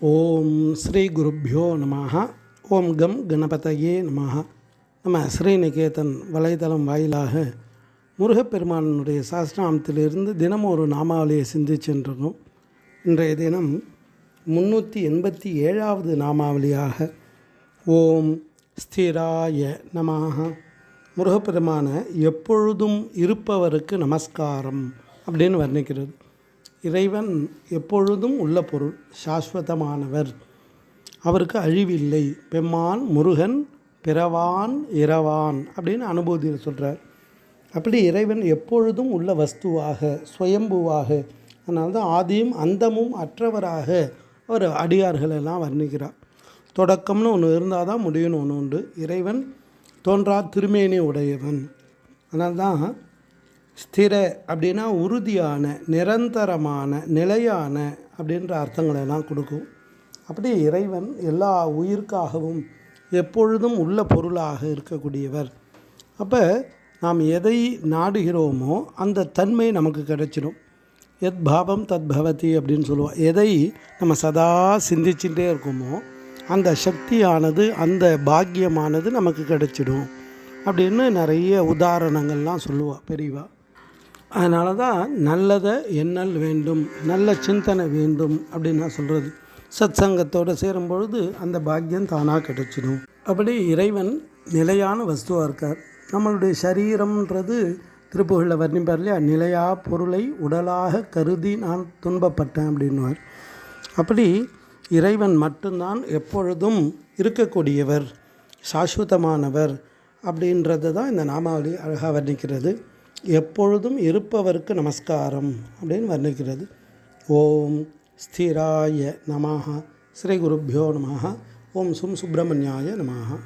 ஓம் ஸ்ரீ குருப்பியோ நமஹ. ஓம் கம் கணபதையே நமஹ. நம்ம ஸ்ரீநிகேதன் வலைதளம் வாயிலாக முருகப்பெருமானுடைய சாஸ்திராமத்திலிருந்து தினமும் ஒரு நாமாவளியை சிந்திச்சென்றோம் இன்றைய தினம் முன்னூற்றி எண்பத்தி ஏழாவது நாமாவளியாக ஓம் ஸ்திராய நமாக முருகப்பெருமான எப்பொழுதும் இருப்பவருக்கு நமஸ்காரம் அப்படின்னு வர்ணிக்கிறது. இறைவன் எப்பொழுதும் உள்ள பொருள் சாஸ்வதமானவர். அவருக்கு அழிவில்லை. பெம்மான் முருகன் பிறவான் இரவான் அப்படின்னு அனுபூதியில் சொல்கிறார் அப்படி இறைவன் எப்பொழுதும் உள்ள வஸ்துவாக சுயம்புவாக அதனால தான் ஆதியும் அந்தமும் அற்றவராக அவர் அடியார்களெல்லாம் வர்ணிக்கிறார். தொடக்கம்னு ஒன்று இருந்தால் தான் முடியும்னு ஒன்று உண்டு. இறைவன் தோன்றா திருமேனி உடையவன். அதனால் தான் ஸ்திர அப்படின்னா உறுதியான நிரந்தரமான நிலையான அப்படின்ற அர்த்தங்களை எல்லாம் கொடுக்கும். அப்படி இறைவன் எல்லா உயிர்க்காகவும் எப்பொழுதும் உள்ள பொருளாக இருக்கக்கூடியவர். அப்போ நாம் எதை நாடுகிறோமோ அந்த தன்மை நமக்கு கிடைச்சிடும் எத் பாவம் தத் பவதி அப்படின்னு சொல்லுவோம். எதை நம்ம சதா சிந்திச்சுட்டே இருக்கோமோ அந்த சக்தியானது அந்த பாக்கியமானது நமக்கு கிடைச்சிடும் அப்படின்னு நிறைய உதாரணங்கள்லாம் சொல்லுவாள் பெரியவா. அதனால தான் நல்லதை எண்ணல் வேண்டும் நல்ல சிந்தனை வேண்டும் அப்படின்னு நான் சொல்கிறது சத் சங்கத்தோடு சேரும் பொழுது அந்த பாக்கியம் தானாக கிடைச்சிடும். அப்படி இறைவன் நிலையான வஸ்துவாக இருக்கார். நம்மளுடைய சரீரம்ன்றது திருப்புகளில் வர்ணிப்பார் இல்லையா? நிலையா பொருளை உடலாக கருதி நான் துன்பப்பட்டேன் அப்படின்வார் அப்படி இறைவன் மட்டும்தான் எப்பொழுதும் இருக்கக்கூடியவர் சாஸ்வதமானவர் அப்படின்றது தான் இந்த நாமாவளி அழகாக வர்ணிக்கிறது. எப்பொழுதும் இருப்பவருக்கு நமஸ்காரம் அப்படின்னு வர்ணிக்கிறது. ஓம் ஸ்திராய நமாக ஸ்ரீ குருப்பியோ நமாக ஓம் சும் சுப்பிரமணியாய நமாக